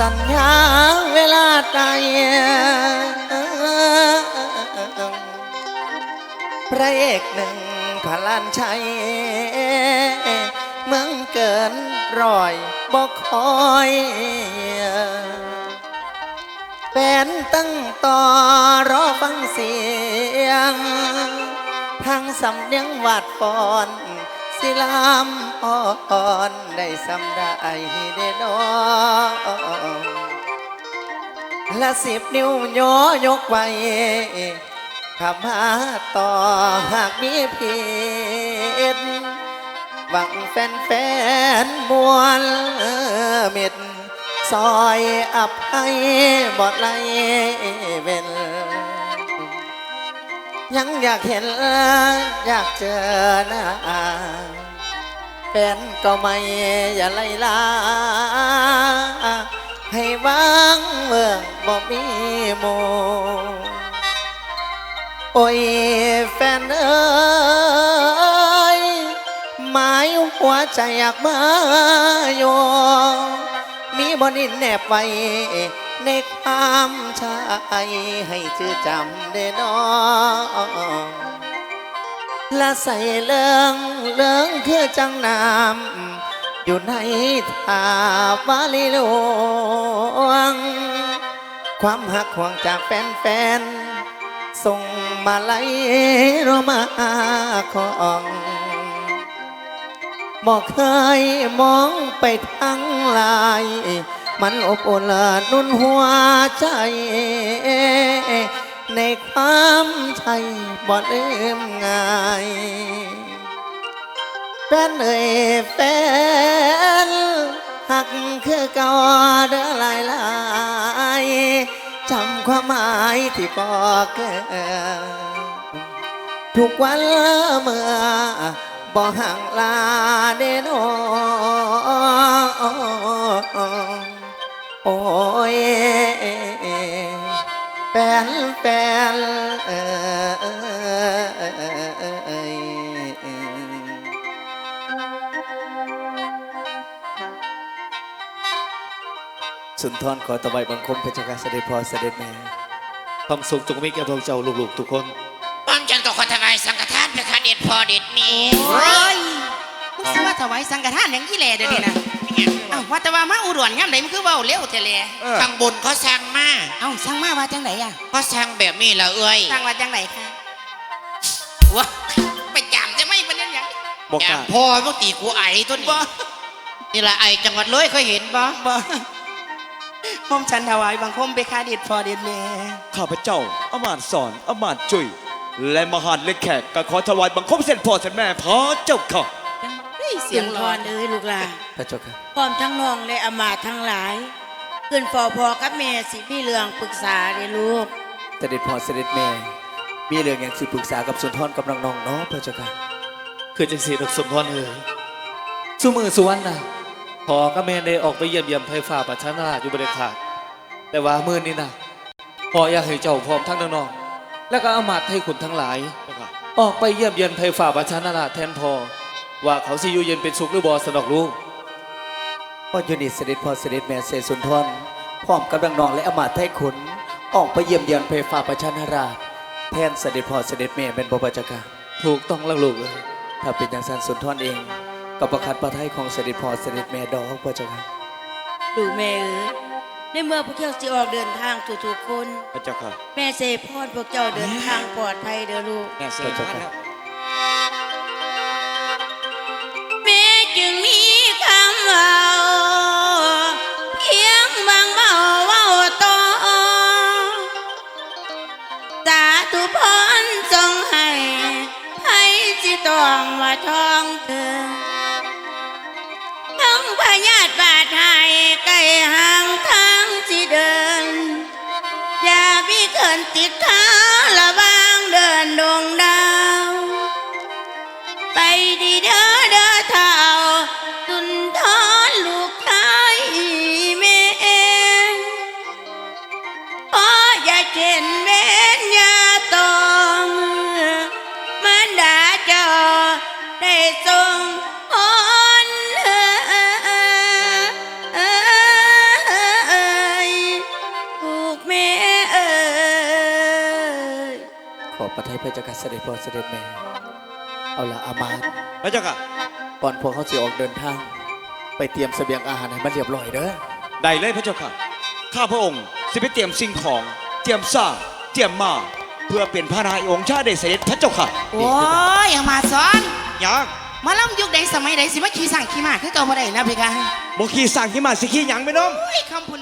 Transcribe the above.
สัญญาเวลาตายพระเอกหนึ่งพลานชัย เมืองเกินรอยบอกคอยเป็นตั้งต่อรอฟังเสียง ทางสำเนียงวาดฟอน สิลามอ่อนได้สำได้เดนอและสิบนิ้วย่อยกไว้ขมาต่อหากมีผิดหวังแฟนแฟนมวลเม็ดซอยอับให้บอดไลเวน ยังอยากเห็นอยากเจอหน้าแฟนก็ไม่อย่าไล่ลา ให้วางเมืองบ่มีโมโอ้ยแฟนเอ้ยหมายหัวใจอยากมาโยมีบนินแนบไว้ ในความชายให้ชื่อจำได้น้องและใส่เลืองเลืองคือจังน้ำอยู่ในทาวาลีลวง ความหักห่วงจากแฟนๆส่งมาไล่รมาของบอกเคยมองไปทั้งลาย มันอบอุ่นละนุ่นหัวใจ ในความใช่บ่ลืมง่ายแฟนเอ่ยแฟนหักคือเก่าเด้อหลายหลายจำความหมายที่บอกเกินทุกวันเมื่อบ่ห่างลาเดโน โอ้ยแฟนแฟนเอ่ยสุนทรขอตะไบบังคมพระเจ้าค่ะเสด็จพ่อเสด็จแม่ความสุขจงมีแก่พวกเจ้าลูกๆทุกคนป้อมจันทร์ก็ขอถวายสังฆทานเพคะเด็ดพอเด็ดมีโอ้ยมึงสิมาถวายสังฆทานอย่างที่แลเดี๋ยวนี้นะเอ้า ว่าแต่ว่ามาอุดรย่ำไหนมันคือเว้าเร็วแต่แลข้างบนเขาสั่งมาเอ้าสั่งมาว่าจังไหนอะเขาสั่งแบบนี้ละเอ้ยสั่งว่าจังไหนคะวะไปจามจะไม่เป็นยังไงบอกอย่ากล้า พ่อมึงตีกูไอตัวนี้นี่ละไอจังหวัดเลยเคยเห็นบ่บ่พ่อมฉันถวายบังคมไปคาเด็ดพอเด็ดแม่ข้าพเจ้าอำมาตย์สอนอำมาตย์จุย และมหาดเล็กแขกก็ขอถวายบังคมเสด็จพ่อเสด็จแม่พระเจ้าค่ะเฮ้ ยเสีเสียยงงรพอรเอ้ยลูกหลานพระเจ้าค่ะพร้อมทั้งน้องและอามาตย์ทั้งหลายขึ้นฟอพอกับแม่สิพี่เรื่องปรึกษาเลยลูกเสด็จพ่อเสด็จแม่ มีเรื่องอย่างสิปรึกษากับสุนทรกับน้องๆเนาะพระเจ้าค่ะคือจังสีดอกสมพรเอ๋ยสุมือสุวรรณนะพอก็แม่ได้ออกไปเยี่ยมเยี่ยมไฟฟ้าประชานาราชอยู่บริขาดแต่ว่ามือนี้นะพออยากให้เจ้าพร้อมทั้งน้องๆและก็อามาตย์ให้ขุนทั้งหลาย ออกไปเยี่ยมเยียนไฟฝ่าประชานาราชแทนพอ ว่าเขาสิอยู่เย็นเป็นสุขหรือบอสนอกลูกพ่อยูนิตเสด็จพ่อเสด็จแม่เสด็จสุนทรพร้อมกับน้องๆและอำมาตย์ไทยขุนออกไปเยี่ยมเยียนเพฟ้าประชานาราชแทนเสด็จพ่อเสด็จแม่เป็นบพระเจ้าค่ะถูกต้องแล้วลูกเอ้ยถ้าเป็นอย่างสันสุนทรเองกับประคัดประไทยของเสด็จพ่อเสด็จแม่ดอกพระเจ้าค่ะดูแม่เอ้ยในเมื่อพวกเจ้าสิออกเดินทางทุกๆคนพระเจ้าค่ะแม่เสพอดพวกเจ้าเดินทางปลอดภัยเด้อลูกแม่เสียมาแล้ว สุพรจงให้ให้จิต้องว่าทองเธอทั้งพญาติบาทไทยใกล้ห่างทางที่เดิน อย่าพี่เกินติดท อบประทัยพระเจ้าค่ะเสด็จพ่อเสด็จแม่ เอาละอามาตย์พระเจ้าค่ะ ก่อนพวกเขาจะออกเดินทาง ไปเตรียมเสบียงอาหารให้มันเรียบร้อยเด้อ ได้เลยพระเจ้าค่ะ ข้าพระองค์สิไปเตรียมสิ่งของ เตรียมสร้าง เตรียมมา เพื่อเป็นพระนายองค์ชาติได้เสด็จพระเจ้าค่ะโอ้ยอย่ามาสอนยังมาล้ำยุคใดสมัยใดสิมาขี่สั่งขี่มาคือเก่าบ่ได้นะเพคะบ่ขี่สั่งขี่มาสิขี่หยังไปน้อมโอ้ยคำพูน